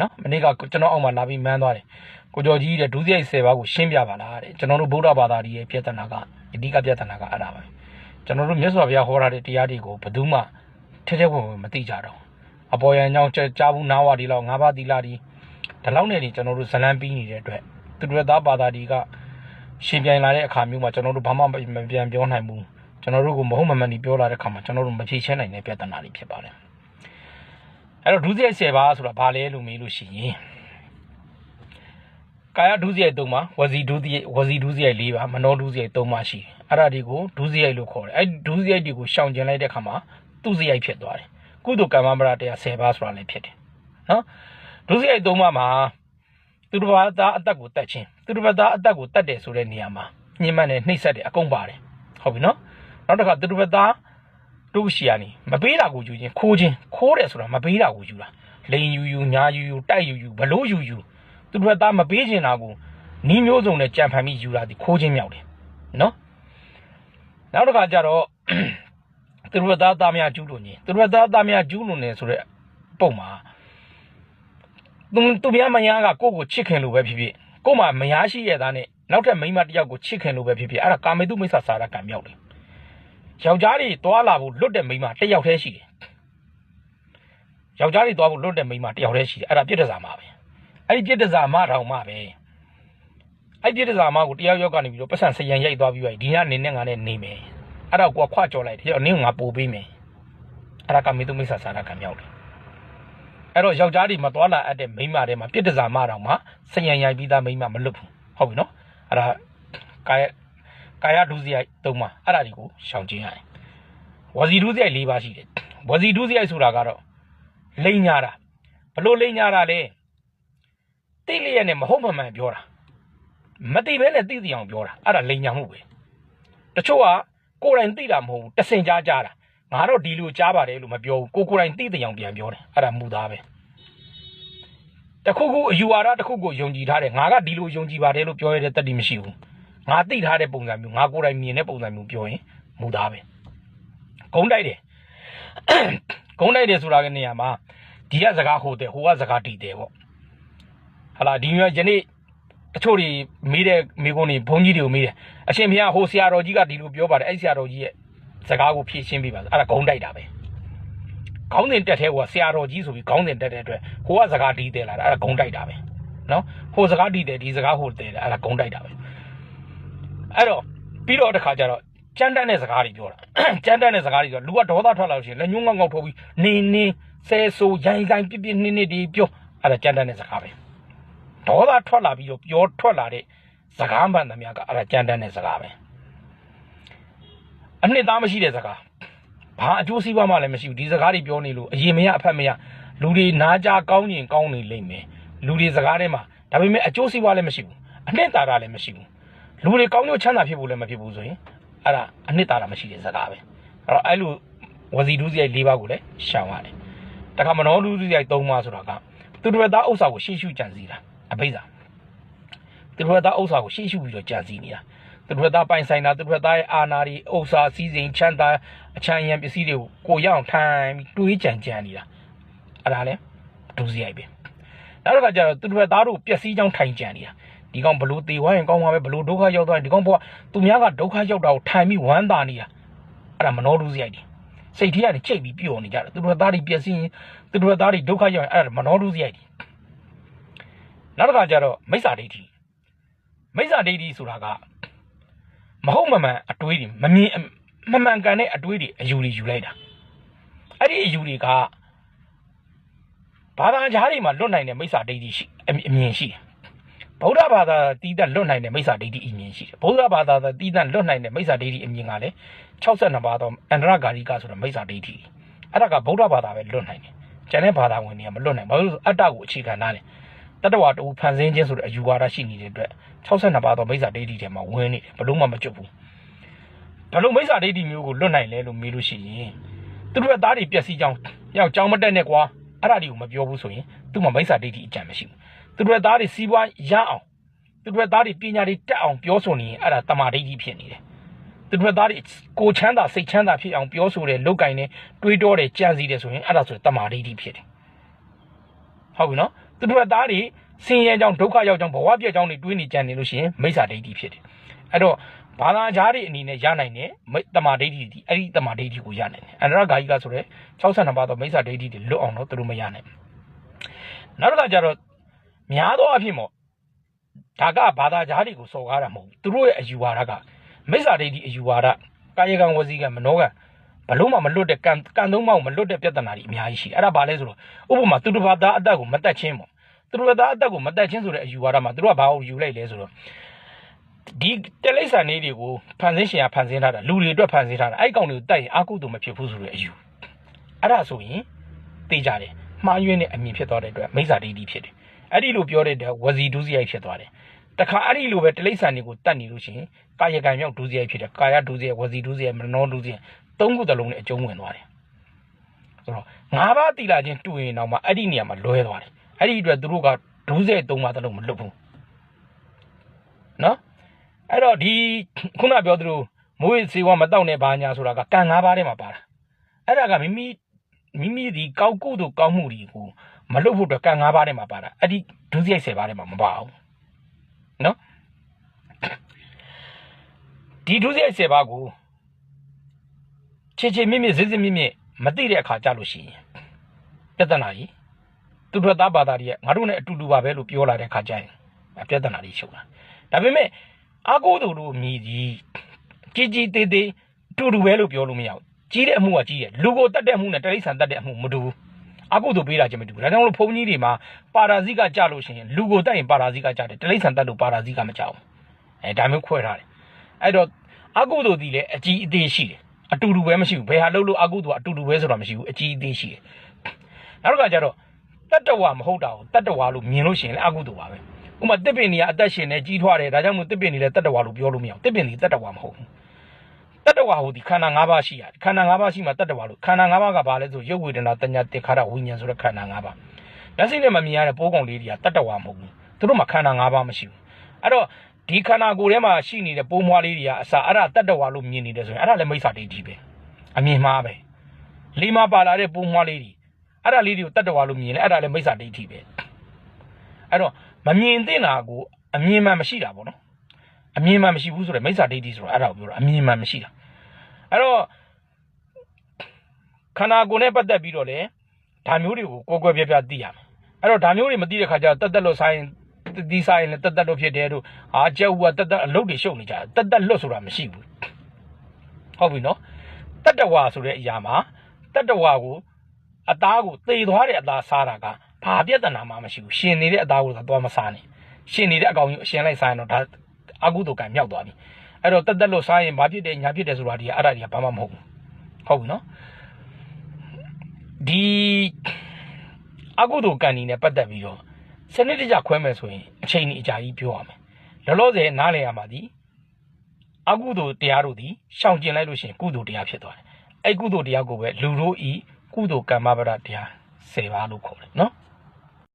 နော်မနေ့ကကျွန်တော်အောက်မှာလာပြီးမန်းသွားတယ်ကိုကျော်ကြီးတဲ့ဒုစရိုက်10ပါးကိုရှင်းပြပါလားတဲ့ကျွန်တော်တို့ဗုဒ္ဓဘာသာကြီးရဲ့ပြဿနာကအဓိကပြဿနာကအဲ့ဒါပဲကျွန်တော်တို့မြတ်စွာဘုရားဟောထားတဲ့တရားတွေကိုဘယ်သူမှထဲထဲဝင်ဝင်မသိကြတော့အပေါ်ယံကြောင့်ကြားဘူးနားဝဒီလောက်ငါးပါးသီလာဒီဒီလောက်နဲ့နေကျွန်တော်တို့ဇလန်းပြီးနေတဲ့အတွက်သူတို့သားဘာသာဒီကရှင်ပြိုင်လာတဲ့အခါမျိုးမှာကျွန်တော်တို့ဘာမှမပြန်ပြောနိုင်ဘူးကျွန်တော်တို့ကမဟုတ်မမှန်ဒီပြောလာတဲ့အခါမှာကျွန်တော်တို့မဖြေရှင်းနိုင်တဲ့ပြဿနာတွေဖြစ်ပါတယ် အဲ့တော့ဒုစရိုက်10ပါးဆိုတာဘာလဲလို့မေးလို့ရှိရင်ကာယဒုစရိုက်3ပါဝစီဒုစရိုက်ဝစီဒုစရိုက်4ပါမနောဒုစရိုက်3ပါရှိတယ်အဲ့ဒါတွေကိုဒုစရိုက်လို့ခေါ်တယ်အဲ့ဒုစရိုက်တွေကိုရှောင်ကျင်လိုက်တဲ့အခါမှာသူစရိုက်ဖြစ်သွားတယ်ကုသိုလ်ကမ္မပရတရား10ပါးဆိုတာလည်းဖြစ်တယ်နော်ဒုစရိုက်3ပါမှာသူတစ်ပါးသားအသက်ကိုတတ်ခြင်းသူတစ်ပါးသားအသက်ကိုတတ်တယ်ဆိုတဲ့နေရာမှာညှဉ်းပန်းတယ်နှိပ်စက်တယ်အကုန်ပါတယ်ဟုတ်ပြီနော်နောက်တစ်ခါသူတစ်ပါးသား တို့ရှိရနေမပေးတာကိုယူခြင်းခိုးခြင်းခိုးတယ်ဆိုတာမပေးတာကိုယူတာလိန်ယူယူညာယူယူတိုက်ယူယူဘလို့ယူယူသူတစ်ပါးသားမပေးခြင်းတာကိုနီးမျိုးစုံနဲ့ကြံဖန်ပြီးယူတာဒီခိုးခြင်းမြောက်တယ်နော်နောက်တစ်ခါကျတော့သူတို့သားသားများကျူးလွန်ခြင်းသူတို့သားသားများကျူးလွန်နေဆိုတဲ့ပုံမှာသူသူများမယားကကိုယ့်ကိုချစ်ခင်လို့ပဲဖြစ်ဖြစ်ကို့မှာမယားရှိရတဲ့သားနဲ့နောက်ထပ်မိန်းမတစ်ယောက်ကိုချစ်ခင်လို့ပဲဖြစ်ဖြစ်အဲ့ဒါကာမေတုမိစ္ဆာစာရကံမြောက်တယ် ယောက်ျားတွေတွာလာဖို့လွတ်တဲ့မိန်းမတစ်ယောက်တည်းရှိတယ်ယောက်ျားတွေတွားဖို့လွတ်တဲ့မိန်းမတစ်ယောက်တည်းရှိတယ်အဲ့ဒါပြစ်ဒဇာမပဲအဲ့ဒီပြစ်ဒဇာမထောင်မပဲအဲ့ဒီပြစ်ဒဇာမကိုတရားရောက်ကနေပြီးတော့ပတ်စံဆရန်ရိုက်သွားပြီးပြီဒီညနေနဲ့ငါနဲ့နေမယ်အဲ့တော့ကိုကခွကြော်လိုက်တယ်နင်းကငါပို့ပေးမယ်အဲ့ဒါကမေတုမိစ္ဆာစာရကံမြောက်တယ်အဲ့တော့ယောက်ျားတွေမသွားလာအပ်တဲ့မိန်းမတွေမှာပြစ်ဒဇာမတောင်မှဆယံရိုက်ပြီးသားမိန်းမမလွတ်ဘူးဟုတ်ပြီနော်အဲ့ဒါကာယ ကာယဒုစရိုက်သုံးပါအဲ့ဒါတွေကိုရှောင်ကျဉ်ရတယ်ဝစီဒုစရိုက်၄ပါးရှိတယ်ဝစီဒုစရိုက်ဆိုတာကတော့လိန်ညာတာဘလို့လိန်ညာတာလဲတိတ်လျက်နဲ့မဟုတ်မမှန်ပြောတာမတိဘဲနဲ့သိသိအောင်ပြောတာအဲ့ဒါလိန်ညာမှုပဲတချို့ကကိုယ်တိုင်သိတာမဟုတ်ဘူးတဆင်ကြားကြားတာငါတော့ဒီလိုကြားပါတယ်လို့မပြောဘူးကိုကိုယ်တိုင်သိတဲ့အောင်ပြန်ပြောတယ်အဲ့ဒါမူသားပဲတခုခုအယူဝါဒတခုကိုယုံကြည်ထားတယ်ငါကဒီလိုယုံကြည်ပါတယ်လို့ပြောရတဲ့တတိမရှိဘူး ငါသိထားတဲ့ပုံစံမျိုးငါကိုယ်တိုင်မြင်တဲ့ပုံစံမျိုးပြောရင်မူသားပဲဂုံးတိုက်တယ်ဂုံးတိုက်တယ်ဆိုတာကနေရာမှာဒီကစကားဟိုတဲ့ဟိုကစကားတီတယ်ပေါ့ဟာလာဒီမျိုးယနေ့တချို့တွေမေးတဲ့မိကုန်းတွေဘုန်းကြီးတွေကိုမေးတယ်အရှင်ဘုရားဟိုဆရာတော်ကြီးကဒီလိုပြောပါတယ်အဲ့ဆရာတော်ကြီးရဲ့စကားကိုဖြည့်ရှင်းပေးပါဆိုအဲ့ဒါဂုံးတိုက်တာပဲခေါင်းစဉ်တက်တဲ့ဟိုကဆရာတော်ကြီးဆိုပြီးခေါင်းစဉ်တက်တဲ့အတွက်ဟိုကစကားတီးတယ်လာတာအဲ့ဒါဂုံးတိုက်တာပဲနော်ဟိုစကားတီးတယ်ဒီစကားဟိုတယ်အဲ့ဒါဂုံးတိုက်တာပဲ အဲ့တော့ပြီးတော့တစ်ခါကျတော့ကြမ်းတမ်းတဲ့စကားတွေပြောတာကြမ်းတမ်းတဲ့စကားတွေပြောလူကဒေါသထွက်လာလို့ရှိရင်လက်ညှိုးငေါက်ငေါက်ထိုးပြီးနေနေဆဲဆိုရိုင်းဆိုင်ပြပြနေနေဒီပြောအဲ့ဒါကြမ်းတမ်းတဲ့စကားပဲဒေါသထွက်လာပြီးတော့ပြောထွက်လာတဲ့စကားမှန်သမျှကအဲ့ဒါကြမ်းတမ်းတဲ့စကားပဲအနှစ်သားမရှိတဲ့စကားဘာအကျိုးစီးပွားမှလည်းမရှိဘူးဒီစကားတွေပြောနေလို့အရင်မရအဖက်မရလူတွေနားကြကောင်းရင်ကောင်းနေလိမ့်မယ်လူတွေစကားထဲမှာဒါပေမဲ့အကျိုးစီးပွားလည်းမရှိဘူးအနှစ်သာရလည်းမရှိဘူး လူတွေကောင်းကျိုးချမ်းသာဖြစ်ဖို့လည်းမဖြစ်ဘူးဆိုရင်အဲ့ဒါအနှစ်သာရမရှိတဲ့စကားပဲအဲ့တော့အဲ့လိုဝစီဒုစရိုက်၄ပါးကိုလည်းရှောင်ရတယ်တခါမနောဒုစရိုက်၃ပါးဆိုတာကသူတို့သားဥစ္စာကိုရှေ့ရှုကြံစည်တာအဘိဓါသူတို့သားဥစ္စာကိုရှေ့ရှုပြီးတော့ကြံစည်နေတာသူတို့သားပိုင်ဆိုင်တာသူတို့သားရဲ့အာဏာတွေဥစ္စာစည်းစိမ်ချမ်းသာအချမ်းရံပစ္စည်းတွေကိုကိုရအောင်ထိုင်ပြီးတွေးကြံကြံနေတာအဲ့ဒါလည်းဒုစရိုက်ပဲနောက်တစ်ခါကျတော့သူတို့သားတို့ပျက်စီးကြောင်းထိုင်ကြံနေတာ ဒီကောင်ဘလို့တေဝိုင်းကောင်းမှာပဲဘလို့ဒုက္ခရောက်သွားရင်ဒီကောင်ဘကသူများကဒုက္ခရောက်တာကိုထိုင်ပြီးဝမ်းသာနေတာအဲ့ဒါမနှောဒုစရိုက်တွေစိတ်ထဲကနေချိတ်ပြီးပျော်နေကြတယ်သူတို့သားတွေပျက်စီးရင်သူတို့သားတွေဒုက္ခရောက်ရင်အဲ့ဒါမနှောဒုစရိုက်တွေနောက်တစ်ခါကျတော့မိစ္ဆာဒိဋ္ဌိမိစ္ဆာဒိဋ္ဌိဆိုတာကမဟုတ်မမှန်အတွေးတွေမမြင်မမှန်ကန်တဲ့အတွေးတွေအယူတွေယူလိုက်တာအဲ့ဒီအယူတွေကဘာသာကြားတွေမှာလွတ်နိုင်တဲ့မိစ္ဆာဒိဋ္ဌိရှိအမြင်ရှိတယ် ဗုဒ္ဓဘာသာတီးတန့်လွတ်နိုင်တဲ့မိစ္ဆာဒိဋ္ဌိအမြင်ရှိတယ်ဗုဒ္ဓဘာသာတီးတန့်လွတ်နိုင်တဲ့မိစ္ဆာဒိဋ္ဌိအမြင်ကလည်း62ပါးသောအန္တရဂါရိကဆိုတဲ့မိစ္ဆာဒိဋ္ဌိအဲ့ဒါကဗုဒ္ဓဘာသာပဲလွတ်နိုင်တယ်ကျန်တဲ့ဘာသာဝင်တွေကမလွတ်နိုင်ဘာလို့လဲဆိုအတ္တကိုအခြေခံထားတယ်တတဝတူဖန်ဆင်းခြင်းဆိုတဲ့အယူဝါဒရှိနေတဲ့အတွက်62ပါးသောမိစ္ဆာဒိဋ္ဌိထဲမှာဝင်နေတယ်ဘလို့မှမကျွတ်ဘူးဘလို့မိစ္ဆာဒိဋ္ဌိမျိုးကိုလွတ်နိုင်လဲလို့မေးလို့ရှိရင်သူတို့ရဲ့သားတွေပျက်စီးကြောင်းရောက်ကြောင်းမတက်နဲ့ကွာအဲ့ဒါတွေကိုမပြောဘူးဆိုရင်သူ့မှာမိစ္ဆာဒိဋ္ဌိအကြံမရှိဘူး သူတို့ရဲ့သားတွေစီးပွားရအောင်သူတို့ရဲ့သားတွေပညာတွေတက်အောင်ပြောဆိုနေရင်အဲ့ဒါတမာဒိဋ္ဌိဖြစ်နေတယ်သူတို့သားတွေကိုချမ်းသာစိတ်ချမ်းသာဖြစ်အောင်ပြောဆိုတယ်လုတ်ကင်တယ်တွေးတောတယ်ကြံစည်တယ်ဆိုရင်အဲ့ဒါဆိုတမာဒိဋ္ဌိဖြစ်တယ်ဟုတ်ပြီနော်သူတို့ကသားတွေဆင်းရဲကြောင်းဒုက္ခရောက်ကြောင်းဘဝပြည့်ကြောင်းတွေတွေးနေကြနေလို့ရှိရင်မိစ္ဆာဒိဋ္ဌိဖြစ်တယ်အဲ့တော့ဘာသာကြားတွေအနေနဲ့ရနိုင်တယ်မိတမာဒိဋ္ဌိဒီအဲ့ဒီတမာဒိဋ္ဌိကိုရနိုင်တယ်အန္တရာဂါယိကဆိုရဲ62ပါးသောမိစ္ဆာဒိဋ္ဌိတွေလွတ်အောင်တော့သူတို့မရနိုင်ဘူးနောက်တစ်ခါကျတော့ များသောအားဖြင့်ပေါ့ဒါကဘာသာကြားတွေကိုစော်ကားတာမဟုတ်ဘူးသူတို့ရဲ့အယူဝါဒကမိစ္ဆာဒိဋ္ဌိအယူဝါဒကာယကံဝစီကံမနောကံဘလို့မှမလွတ်တဲ့ကံကံသုံးပါးကိုမလွတ်တဲ့ပြဿနာတွေအများကြီးရှိတယ်အဲ့ဒါဘာလဲဆိုတော့ဥပမာသူတို့ဘာသာအတ္တကိုမတတ်ချင်းပေါ့သူတို့ဘာသာအတ္တကိုမတတ်ချင်းဆိုတဲ့အယူဝါဒမှာသူတို့ကဘာကိုယူလိုက်လဲဆိုတော့ဒီတလိ္ဆာလေးတွေကိုဖန်ဆင်းရှင်ကဖန်ဆင်းထားတာလူတွေအတွက်ဖန်ဆင်းထားတာအဲ့ကောင်တွေကိုတတ်ရင်အကုသို့မဖြစ်ဘူးဆိုတဲ့အယူအဲ့ဒါဆိုရင်သိကြတယ်မှားယွင်းတဲ့အမြင်ဖြစ်သွားတဲ့အတွက်မိစ္ဆာဒိဋ္ဌိဖြစ်တယ် အဲ့ဒီလိုပြောတဲ့အတွက်ဝစီဒုစရိုက်ဖြစ်သွားတယ်တခါအဲ့ဒီလိုပဲတလိ္ဆာတွေကိုတတ်နေလို့ရှိရင်ကာယကံမြောက်ဒုစရိုက်ဖြစ်တယ်ကာယဒုစရိုက်ဝစီဒုစရိုက်မနောဒုစရိုက်သုံးခုတလုံးနဲ့အကျုံးဝင်သွားတယ်ဆိုတော့ငါးပါးတိလာချင်းတူရင်တော့မှအဲ့ဒီနေရာမှာလွဲသွားတယ်အဲ့ဒီအတွက်သူတို့ကဒုစရိုက်သုံးပါးတလုံးမလွတ်ဘူးနော်အဲ့တော့ဒီခုနပြောသလိုမိုးရေစေဝါမတောက်နဲ့ဘာညာဆိုတာကကံငါးပါးထဲမှာပါတာအဲ့ဒါကမိမိမိမိဒီကောက်ကုသို့ကောက်မှုတွေကို မလွတ်ဖို့အတွက်ကံငါးပါးထဲမှာပါတာအဲ့ဒီဒုစရိုက်10ပါးထဲမှာမပါဘူးနော်ဒီဒုစရိုက်10ပါးကိုချေချေမြင့်မြင့်ဇစ်ဇစ်မြင့်မြင့်မသိတဲ့အခါကြလို့ရှိရင်ပြဿနာကြီးသူတို့သားဘာသာတွေကငါတို့နဲ့အတူတူပါပဲလို့ပြောလာတဲ့အခါကျရင်ပြဿနာကြီးချုပ်လာဒါပေမဲ့အာကိုသူတို့မြည်ကြီးကြီးကြီးသေးသေးတူတူပဲလို့ပြောလို့မရဘူးကြီးတဲ့အမှုကကြီးတယ်လူကိုတတ်တဲ့အမှုနဲ့တရိษံတတ်တဲ့အမှုမတူဘူး အကုသို့ပေးတာချင်းမတူဘူးဒါကြောင့်မလို့ဘုန်းကြီးတွေမှာပါရာဇိကကြလို့ရှိရင်လူကိုတတ်ရင်ပါရာဇိကကြတယ်တရိษံတတ်လို့ပါရာဇိကမကြဘူးအဲဒါမျိုးခွဲထားတယ်အဲ့တော့အကုသို့ဒီလေအကြီးအသေးရှိတယ်အတူတူပဲမရှိဘူးဘယ်ဟာလို့လို့အကုသို့အတူတူပဲဆိုတာမရှိဘူးအကြီးအသေးရှိတယ်နောက်တစ်ခါကျတော့တတ္တဝါမဟုတ်တာကိုတတ္တဝါလို့မြင်လို့ရှိရင်လည်းအကုသို့ပါပဲဥပမာတစ်ပင်နေကအသက်ရှင်နေကြီးထွားတယ်ဒါကြောင့်မို့တစ်ပင်နေလည်းတတ္တဝါလို့ပြောလို့မရဘူးတစ်ပင်နေတတ္တဝါမဟုတ်ဘူး တတ္တဝါဟိုဒီခန္ဓာ၅ပါးရှိရတယ်ခန္ဓာ၅ပါးရှိမှတတ္တဝါလို့ခန္ဓာ၅ပါးကဘာလဲဆိုရုပ်ဝေဒနာတညာတေခါရဝိညာဉ်ဆိုတဲ့ခန္ဓာ၅ပါးလက်စိနဲ့မမြင်ရတဲ့ပိုးကောင်လေးတွေကတတ္တဝါမဟုတ်ဘူးသူတို့မှာခန္ဓာ၅ပါးမရှိဘူးအဲ့တော့ဒီခန္ဓာကိုယ်ထဲမှာရှိနေတဲ့ပိုးမွားလေးတွေကအစာအဲ့ဒါတတ္တဝါလို့မြင်နေတယ်ဆိုရင်အဲ့ဒါလည်းမိစ္ဆာဒိဋ္ဌိပဲအမြင်မှားပဲလေးမပါလာတဲ့ပိုးမွားလေးတွေအဲ့ဒါလေးတွေကိုတတ္တဝါလို့မြင်လဲအဲ့ဒါလည်းမိစ္ဆာဒိဋ္ဌိပဲအဲ့တော့မမြင်သင့်တာကိုအမြင်မှန်မရှိတာပေါ့နော် အမြင်မှန်မရှိဘူးဆိုတော့မိစ္ဆာဒိဋ္ဌိဆိုတော့အဲ့ဒါကိုပြောတာအမြင်မှန်မရှိတာအဲ့တော့ခန္ဓာကိုယ်နဲ့ပတ်သက်ပြီးတော့လေဓာမျိုးတွေကိုကိုယ်ကွယ်ပြပြသိရမယ်အဲ့တော့ဓာမျိုးတွေမသိတဲ့ခါကျတော့တက်တက်လို့ဆိုင်ဒီဆိုင်လည်းတက်တက်လို့ဖြစ်တယ်တို့အာကျက်ဦးကတက်တက်အလုပ်တွေရှုပ်နေကြတယ်တက်တက်လွတ်ဆိုတာမရှိဘူးဟုတ်ပြီနော်တတ္တဝါဆိုတဲ့အရာမှာတတ္တဝါကိုအသားကိုသေသွားတဲ့အသားစားတာကဘာပြဿနာမှမရှိဘူးရှင်နေတဲ့အသားကိုသာသွားမစားနဲ့ရှင်နေတဲ့အကောင်ကြီးအရှင်လိုက်စားရင်တော့ဒါ အကုသိုလ်ကံမြောက်သွားပြီအဲ့တော့တက်တက်လို့စားရင်ဘာဖြစ်တယ်ညာဖြစ်တယ်ဆိုတာဒီအဲ့ဒါတွေကဘာမှမဟုတ်ဘူးဟုတ်ပြီနော်ဒီအကုသိုလ်ကံဒီနဲ့ပတ်သက်ပြီးတော့စနစ်တကျခွဲမယ်ဆိုရင်အချိန်ကြီးအကြာကြီးပြောရမယ်လောလောဆယ်နားလည်ရမှာဒီအကုသိုလ်တရားတို့ဒီရှောင်ကျင်လိုက်လို့ရှိရင်ကုသိုလ်တရားဖြစ်သွားတယ်အဲ့ကုသိုလ်တရားကိုပဲလူတို့ဤကုသိုလ်ကမ္မပဒတရား10ပါးလို့ခေါ်တယ်နော်